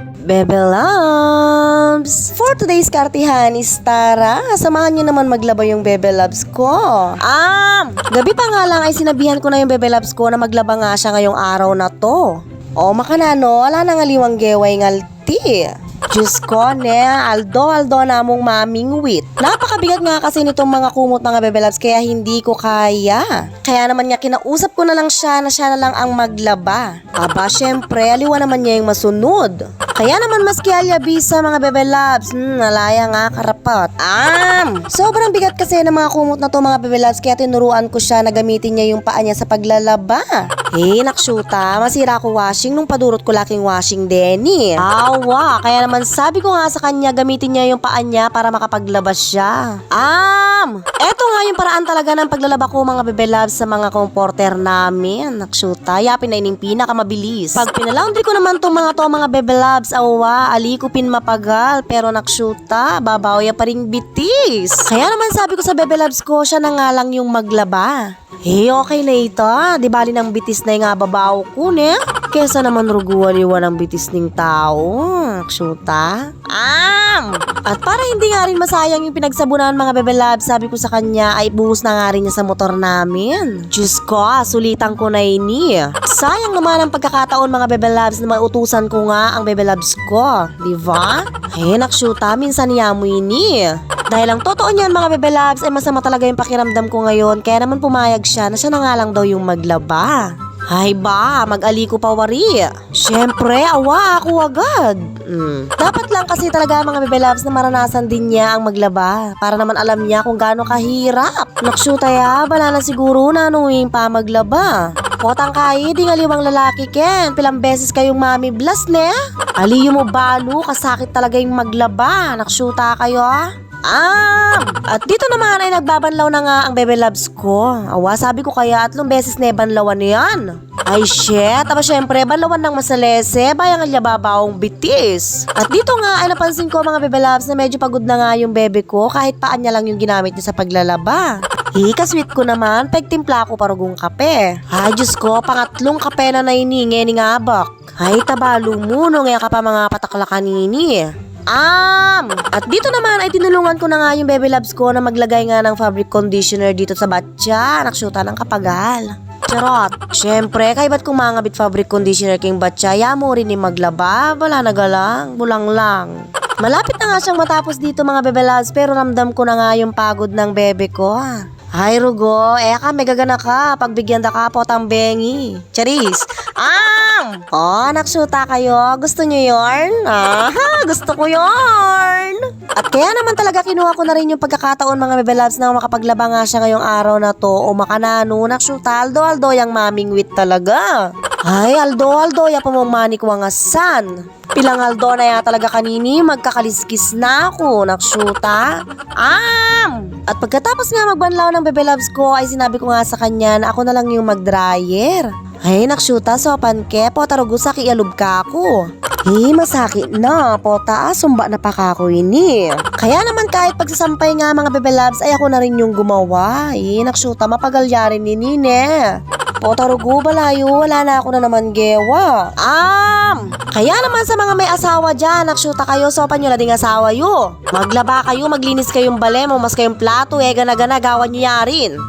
Bebe Loves! For today's kartihan is Tara, samahan niyo naman maglaba yung Bebe Loves ko. Ah! Gabi pa nga lang ay sinabihan ko na yung Bebe Loves ko na maglaba nga siya ngayong araw na to. O makanano, wala nang aliwang geway ngalti. Diyos ko, ne, aldo, aldo na mong maming wit. Napakabigat nga kasi nitong mga kumot mga Bebe Loves kaya hindi ko kaya. Kaya naman nga kinausap ko na lang siya na siya na lang ang maglaba. Aba, syempre, aliwa naman niya yung masunod. Kaya naman maski alyabisa mga Bebe Loves, hmm, nalaya nga karapat. Am! Sobrang bigat kasi ng mga kumot na to mga Bebe Loves kaya tinuruan ko siya na gamitin niya yung paa niya sa paglalaba. Eh, naksyuta, masira ko washing nung padurot ko laking washing Denny. Awa, kaya naman sabi ko nga sa kanya gamitin niya yung paa niya para makapaglabas siya. Am! Nga yung paraan talaga ng paglalaba ko mga Bebe Loves sa mga comporter namin. Naksyuta, yapin na ining pinakamabilis. Pag pinalaundry ko naman tong mga to mga Bebe Loves, awa, alikupin mapagal, pero naksyuta, babawya pa ring bitis. Kaya naman sabi ko sa Bebe Loves ko, siya na nga lang yung maglaba. Eh, okay na ito. Di bali ng bitis na yung nga babaw ko, ne? Kesa naman ruguwaliwan ng bitis ng tao. Naksyuta. Am! At para hindi nga rin masayang yung pinagsabunan mga Bebe Loves, sabi ko sa kanya ay buhos na nga rin niya sa motor namin. Diyos ko, sulitan ko na ini. Sayang naman ang pagkakataon mga Bebe Loves na mautusan ko nga ang Bebe Loves ko. Di ba? Eh, naksyuta, minsan niya mo ini. Dahil ang totoo niyan mga Bebe Loves ay masama talaga yung pakiramdam ko ngayon kaya naman pumayag siya na siya na nga lang daw yung maglaba. Ay ba, mag-ali ko pa wari. Siyempre, awa ako agad. Mm. Dapat lang kasi talaga mga Bebe Loves na maranasan din niya ang maglaba para naman alam niya kung gaano kahirap. Nakshuta ya, bala na siguro na nuwing pa maglaba. Potang kayi, di ngaliwang lalaki ken. Pilang beses kayong mami blast ne. Aliyo mo balo, kasakit talaga yung maglaba. Naksyuta kayo ah. Ah! At dito naman ay nagbabanlaw na nga ang Bebe Loves ko. Awa, sabi ko kaya atlong beses na banlawan niyan. Ay shit, aba syempre, banlawan ng masalese, bayang alyababaong bitis. At dito nga ay napansin ko mga Bebe Loves na medyo pagod na nga yung bebe ko kahit paan niya lang yung ginamit niya sa paglalaba. Hika-sweet ko naman, pegtimpla ko parugong kape. Ay, Diyos ko, pangatlong kape na naininge ni ngabak. Ay, tabalo mo, no, nga ka pa mga patakla kanini. Am! At dito naman ay tinulungan ko na nga yung baby loves ko na maglagay nga ng fabric conditioner dito sa batya. Naksyuta ng kapagal. Charot. Siyempre, kay ba't kung mangabit fabric conditioner king batya, ya mo rin ni maglaba, wala na galang, bulang lang. Malapit na nga siyang matapos dito mga bebe loves, pero ramdam ko na nga yung pagod ng bebe ko. ah. Ay, Rugo, eh ka, may gagana ka. Pagbigyan da ka po bengi. Charis. Am! Oh, naksyuta kayo. Gusto nyo yarn? Ah, gusto ko yarn. At kaya naman talaga kinuha ko na rin yung pagkakataon mga bebe loves na makapaglaba nga siya ngayong araw na to o makanano. Naksyuta, aldo, aldo, yung maming wit talaga. Ay, aldo, aldo, ya pamamani ko ang asan. Pilang aldo na ya talaga kanini, magkakaliskis na ako, naksyuta. Am! At pagkatapos nga magbanlaw ng bebe loves ko, ay sinabi ko nga sa kanya na ako na lang yung mag-dryer. Ay, naksyuta, so panke, po tarugusa ialub ka ako. Eh, masakit na, po taas, sumba na pa ka ako ini. Kaya naman kahit pagsasampay nga mga bebe loves, ay ako na rin yung gumawa. Eh, naksyuta, mapagalyarin ni Nine. Po tarugo, balayo, wala na ako na naman gewa. Am! Kaya naman sa mga may asawa dyan, naksyuta kayo, sopan nyo na ding asawa yo. Maglaba kayo, maglinis kayong bale, mas kayong plato, eh, gana-gana, gawan nyo yarin.